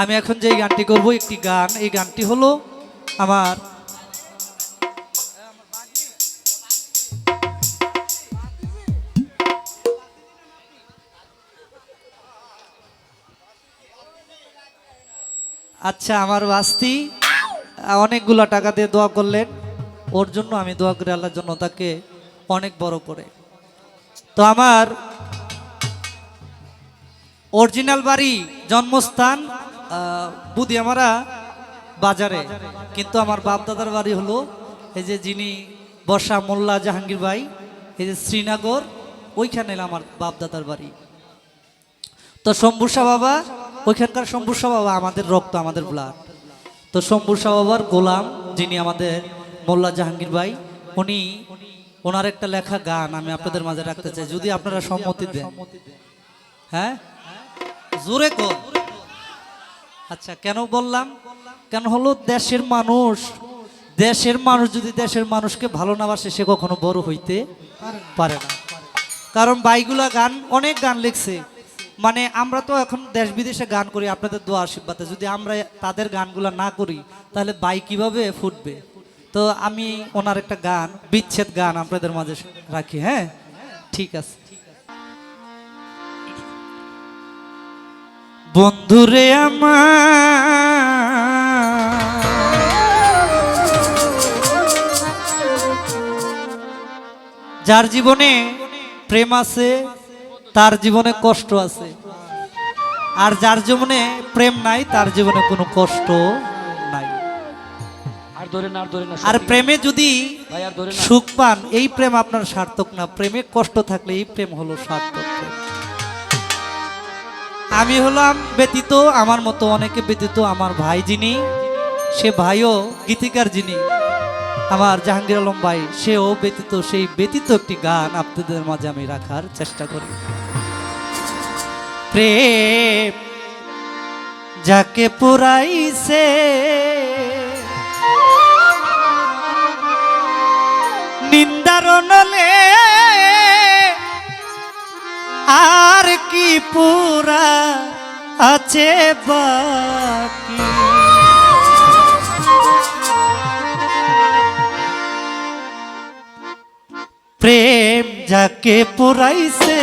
আমি এখন যে গানটি করব, একটি গান। এই গানটি হলো আমার আচ্ছা আমার বাস্তি, অনেকগুলো টাকা দিয়ে দোয়া করলেন। ওর জন্য আমি দোয়া করি আল্লাহর জন্য, তাকে অনেক বড় করে। তো আমার অরিজিনাল বাড়ি, জন্মস্থান আহ, বুদিয়ামারা বাজারে। কিন্তু আমার বাপদাদার বাড়ি হলো এই যে যিনি বর্ষা মোল্লা জাহাঙ্গীর ভাই এই যে শ্রীনগর ওইখানে আমার বাপদাদার বাড়ি। তো শম্ভুষা বাবা ওইখানকার শম্ভুষা বাবা আমাদের রক্ত আমাদের ব্লাড তো শম্ভুষা বাবার গোলাম যিনি আমাদের মোল্লা জাহাঙ্গীর ভাই উনি ওনার একটা লেখা গান আমি আপনাদের মাঝে রাখতে চাই যদি আপনারা সম্মতি দেন। হ্যাঁ? জোরে কর আচ্ছা কেন বললাম? কেন হলো দেশের মানুষ দেশের মানুষ যদি দেশের মানুষকে ভালো না বাসে, সে কখনো বড় হইতে পারে না। কারণ বাইগুলা গান, অনেক গান লিখছে। মানে আমরা তো এখন দেশ বিদেশে গান করি, আপনাদের দোয়া আশীর্বাদে। যদি আমরা তাদের গানগুলা না করি, তাহলে বাই কীভাবে ফুটবে? তো আমি ওনার একটা গান, বিচ্ছেদ গান আপনাদের মাঝে রাখি হ্যাঁ? ঠিক আছে। বন্ধুরে আমার। যার জীবনে প্রেম আছে তার জীবনে কষ্ট আছে। আর যার জীবনে প্রেম নাই তার জীবনে কোনো কষ্ট নাই। আর আর প্রেমে যদি সুখ পান এই প্রেম আপনার সার্থক না। প্রেমে কষ্ট থাকলে এই প্রেম হলো সার্থক। আমি হলাম ব্যতীত, আমার মতো অনেকে ব্যতীত আমার ভাই যিনি, সে ভাইও গীতিকার যিনি। আমার জাহাঙ্গীর আলম ভাই, সেও ব্যতীত, সেই ব্যতীত একটি গান আপনাদের মাঝে আমি রাখার চেষ্টা করি। প্রেম যাকে পুরাইছে নিন্দার নলে আর কি পুরা আছে বাকি? প্রেম যাকে পুরাইছে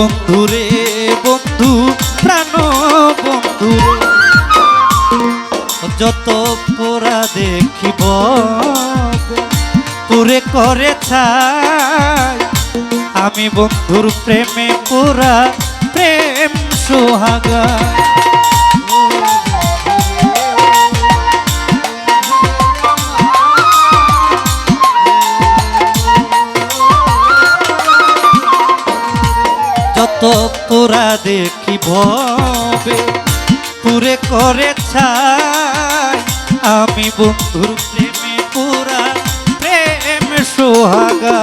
ও বন্ধুরে বন্ধু, প্রাণ বন্ধু যত পোড়া দেখিব, পুরে করে ছাই। আমি বন্ধুর প্রেমে পুরা প্রেম সোহাগা। দেখি ভবে? পুরে করে ছাই। আমি বন্ধুর প্রেমে পুরা প্রেম সোহাগা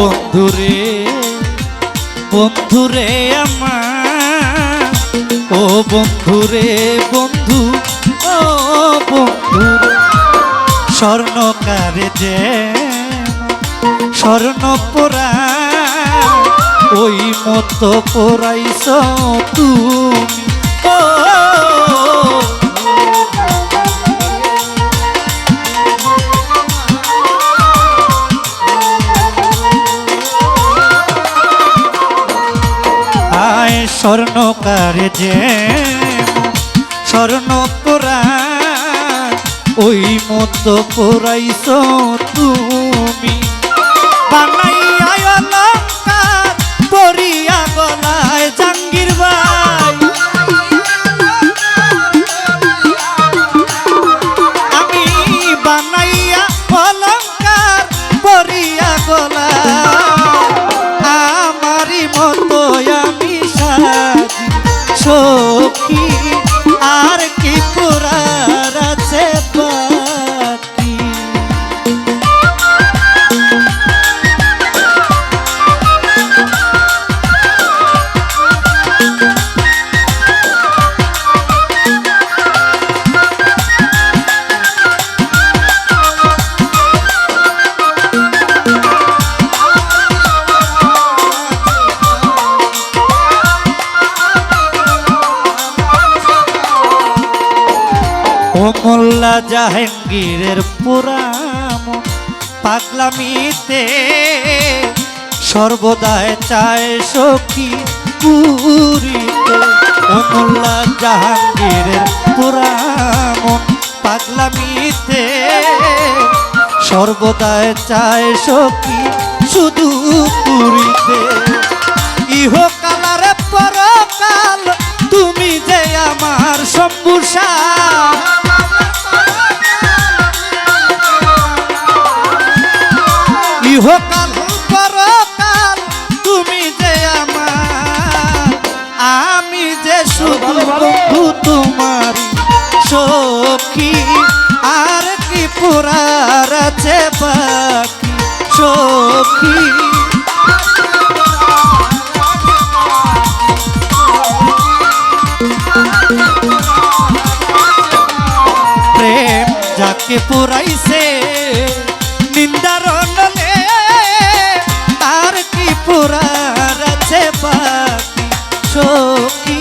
বন্ধুরে বন্ধুরে আমার। ও বন্ধুরে, বন্ধু, ও বন্ধুরে স্বর্ণকারে যে স্বর্ণ পোড়া ওই মতো পোড়াইছ তুমি। ও স্বর্ণকারে যে স্বর্ণ পুরা ওই মতো পুরাইছ তুমি। বানাইয়া ও মোল্লা জাহাঙ্গীরের পুরাম পাগলামিতে সর্বদায় চায় সখী পুরীতে। ও মোল্লা জাহাঙ্গীরের পুরাম পাগলামিতে সর্বদায় চায় সখী শুধু পুরীতে। ইহকালার পরকাল, তুমি যে আমার সম্ভূষা কি পুরার আছে বাকি সখী। প্রেম যাকে পুরাইছে নিন্দার নলে তার কি পুরার আছে বাকি সখী?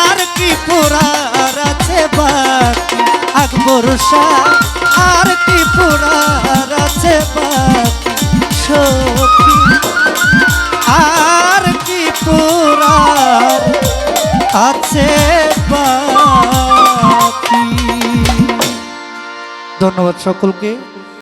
আর কি পুরার আছে বাকি আকবর শাহ আছে ধন্যবাদ সকলকে।